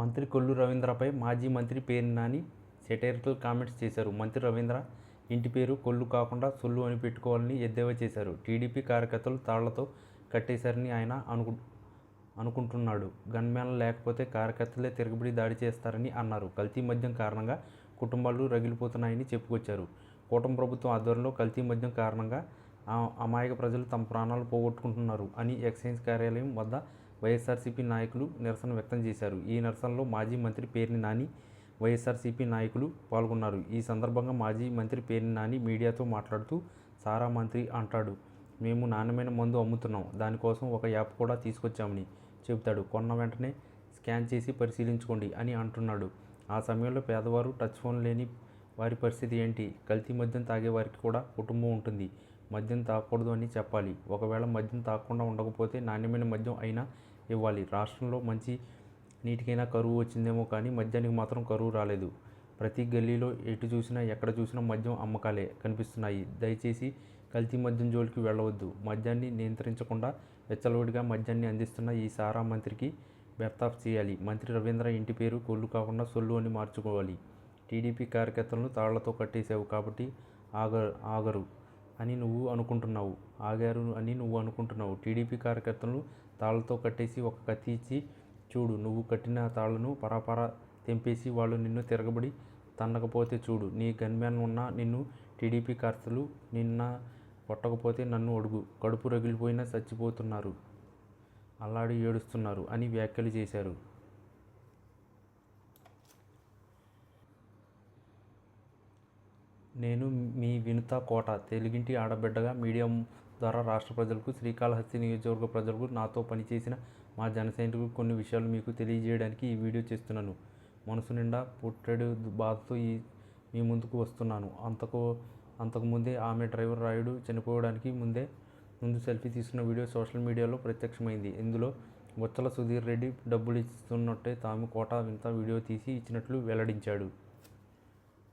మంత్రి కొల్లు రవీంద్రపై మాజీ మంత్రి పేరు నాని సెటైరికల్ కామెంట్స్ చేశారు. మంత్రి రవీంద్ర ఇంటి పేరు కొల్లు కాకుండా సొల్లు అని పెట్టుకోవాలని ఎద్దేవా చేశారు. టీడీపీ కార్యకర్తలు తాళ్ళతో కట్టేశారని ఆయన అనుకు అనుకుంటున్నాడు. గన్మ్యాన్ లేకపోతే కార్యకర్తలే తిరగబడి దాడి చేస్తారని అన్నారు. కల్తీ మద్యం కారణంగా కుటుంబాలు రగిలిపోతున్నాయని చెప్పుకొచ్చారు. కూటమి ప్రభుత్వం ఆధ్వర్యంలో కల్తీ మద్యం కారణంగా అమాయక ప్రజలు తమ ప్రాణాలు పోగొట్టుకుంటున్నారు అని ఎక్సైజ్ కార్యాలయం వద్ద వైఎస్ఆర్సీపీ నాయకులు నిరసన వ్యక్తం చేశారు. ఈ నిరసనలో మాజీ మంత్రి పేర్ని నాని వైఎస్ఆర్సీపీ నాయకులు పాల్గొన్నారు. ఈ సందర్భంగా మాజీ మంత్రి పేర్ని నాని మీడియాతో మాట్లాడుతూ సారా మంత్రి అంటాడు మేము నాణ్యమైన మందు అమ్ముతున్నాం. దానికోసం ఒక యాప్ కూడా తీసుకొచ్చామని చెబుతాడు. కొన్న వెంటనే స్కాన్ చేసి పరిశీలించుకోండి అని అంటున్నాడు. ఆ సమయంలో పేదవారు టచ్ ఫోన్ లేని వారి పరిస్థితి ఏంటి? కల్తీ మద్యం తాగే వారికి కూడా కుటుంబం ఉంటుంది. మద్యం తాగకూడదు అని చెప్పాలి. ఒకవేళ మద్యం తాగకుండా ఉండకపోతే నాణ్యమైన మద్యం అయినా ఇవ్వాలి. రాష్ట్రంలో మంచి నీటికైనా కరువు వచ్చిందేమో కానీ మద్యానికి మాత్రం కరువు రాలేదు. ప్రతి గల్లీలో ఎటు చూసినా ఎక్కడ చూసినా మద్యం అమ్మకాలే కనిపిస్తున్నాయి. దయచేసి కల్తీ మద్యం జోలికి వెళ్ళవద్దు. మద్యాన్ని నియంత్రించకుండా వెచ్చలవిడిగా మద్యాన్ని అందిస్తున్న ఈ సారా మంత్రికి బెర్తాఫ్ చేయాలి. మంత్రి రవీంద్ర ఇంటి పేరు కొల్లు కాకుండా సొల్లు అని మార్చుకోవాలి. టీడీపీ కార్యకర్తలను తాళ్ళతో కట్టేశావు కాబట్టి ఆగ ఆగరు. అని నువ్వు అనుకుంటున్నావు. ఆగారు అని నువ్వు అనుకుంటున్నావు. టీడీపీ కార్యకర్తలను తాళ్ళతో కట్టేసి ఒక కత్తి ఇచ్చి చూడు నువ్వు కట్టిన తాళ్ళను పరాపరా తెంపేసి వాళ్ళు నిన్ను తిరగబడి తన్నకపోతే చూడు నీ గన్మ్యాన్ ఉన్న నిన్ను టీడీపీ కార్తలు నిన్న కొట్టకపోతే నన్ను అడుగు కడుపు రగిలిపోయినా చచ్చిపోతున్నారు అల్లాడి ఏడుస్తున్నారు అని వ్యాఖ్యలు చేశారు. నేను మీ వినుత కోట తెలుగింటి ఆడబిడ్డగా మీడియా ద్వారా రాష్ట్ర ప్రజలకు శ్రీకాళహస్తి నియోజకవర్గ ప్రజలకు నాతో పనిచేసిన మా జన కొన్ని విషయాలు మీకు తెలియజేయడానికి ఈ వీడియో చేస్తున్నాను. మనసు నిండా పుట్టెడు బాధతో ఈ మీ ముందుకు వస్తున్నాను. అంతకు అంతకుముందే ఆమె డ్రైవర్ రాయుడు చనిపోవడానికి ముందే ముందు సెల్ఫీ తీసుకున్న వీడియో సోషల్ మీడియాలో ప్రత్యక్షమైంది. ఇందులో బొచ్చల సుధీర్ రెడ్డి డబ్బులు ఇస్తున్నట్టే తాము కోట వింత వీడియో తీసి ఇచ్చినట్లు వెల్లడించాడు.